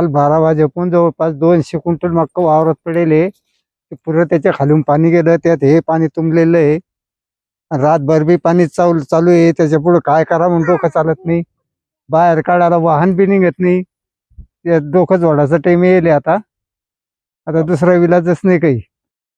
काल बारा वाजेपून जवळपास दोनशे क्विंटल मक्का वावरात पडेल ते पुरं त्याच्या खालून पाणी गेलं त्यात हे पाणी तुंबलेलं आहे. रातभर बी पाणी चालू चालू आहे त्याच्या पुढे काय करा म्हणून डोकं चालत नाही. बाहेर काढायला वाहन बी निघत नाही. ते डोकं जोडायचा टाइम येईल आता. आता दुसरा विलाजच नाही काही.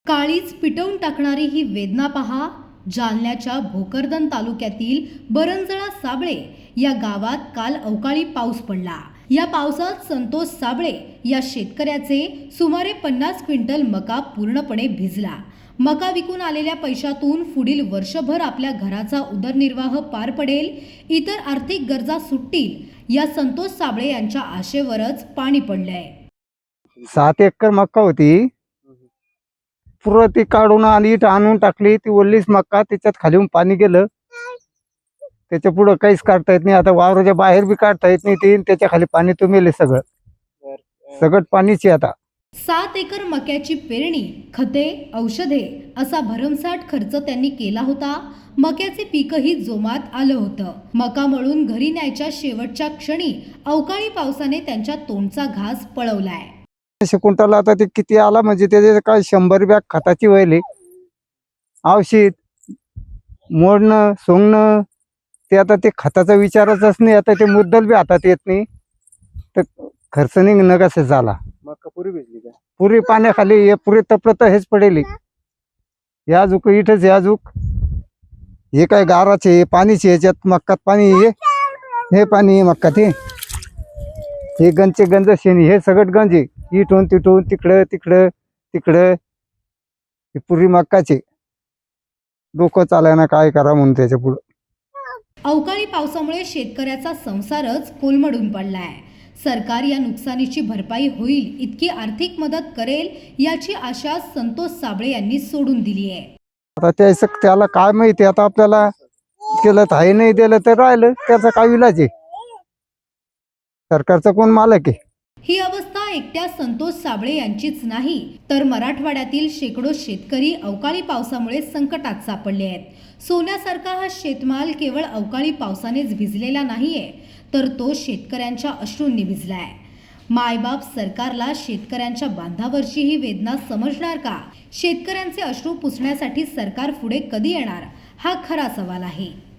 काळीच पिटवून टाकणारी ही वेदना पहा. जालन्याच्या भोकरदन तालुक्यातील बरंजळा साबळे या गावात काल अवकाळी पाऊस पडला. या पावसात संतोष साबळे या शेतकऱ्याचे सुमारे पन्नास क्विंटल मका पूर्णपणे भिजला. मका विकून आलेल्या पैशातून पुढील वर्षभर आपल्या घराचा उदरनिर्वाह पार पडेल इतर आर्थिक गरजा सुटतील या संतोष साबळे यांच्या आशेवरच पाणी पडलंय. सात एकर मक्का होती. पुरं ती काढून आणि आणून टाकली ती ओल्लीच मक्का त्याच्यात खालीहून पाणी गेलं. त्याच्या पुढं काहीच काढता येत नाही. आता वावराच्या बाहेर बी काढता येत नाही ते त्याच्याखाली पाणी तुंबेले सगळं. सगळं पाणीच आहे आता. सात एकर मक्याची पेरणी खते औषधे असा भरमसाठ खर्च त्यांनी केला होता. मक्याचे पीकही जोमात आलं होतं. मका मळून घरी न्यायच्या शेवटच्या क्षणी अवकाळी पावसाने त्यांच्या तोंडचा घास पळवलाय. अशे क्विंटल आता ते किती आला? म्हणजे त्याचे काय शंभर बॅग खताची व्हायले. औषध मोडणं सोंगणं ते आता ते खताचा विचारच नाही आता ते मुद्दल बी हातात येत नाही. तर खर्च निघणं कसं झाला. पुरी भिजली का? पुरी पाण्याखाली हे पुरी तपलं तर हेच पडेल. या जुक इथंच या जुक हे काय गाराचे हे पाणीचे ह्याच्यात मक्कात पाणी हे. हे पाणी मक्कात हे. हे गंजचे गंज शेणी हे सगळं गंज आहे. इथून तिथून तिकडं तिकडं तिकडं. हे पुरी मक्काचे. डोकं चालायना काय करा म्हणून त्याच्या पुढं. अवकाळी पावसामुळे शेतकऱ्याचा संसारच कोलमडून पडलाय. सरकार या नुकसानीची भरपाई होईल इतकी आर्थिक मदत करेल याची आशा संतोष साबळे यांनी सोडून दिली आहे. आता त्याचं त्याला काय माहिती आता आपल्याला केलं तर आहे नाही दिलं तर राहिलं त्याचा काय इलाज आहे? सरकारचा कोण मालक आहे? ही अवस्था एकट्या संतोष साबळे यांचीच नाही तर मराठवाड्यातील शेकडो शेतकरी अवकाळी पावसामुळे संकटात सापडले आहेत. सोन्यासारखा हा शेतमाल केवळ अवकाळी पावसानेच भिजलेला नाहीये तर तो शेतकऱ्यांच्या अश्रूंनी भिजलाय. मायबाप सरकारला शेतकऱ्यांच्या बांधावरची ही वेदना समजणार का? शेतकऱ्यांचे अश्रू पुसण्यासाठी सरकार पुढे कधी येणार? हा खरा सवाल आहे.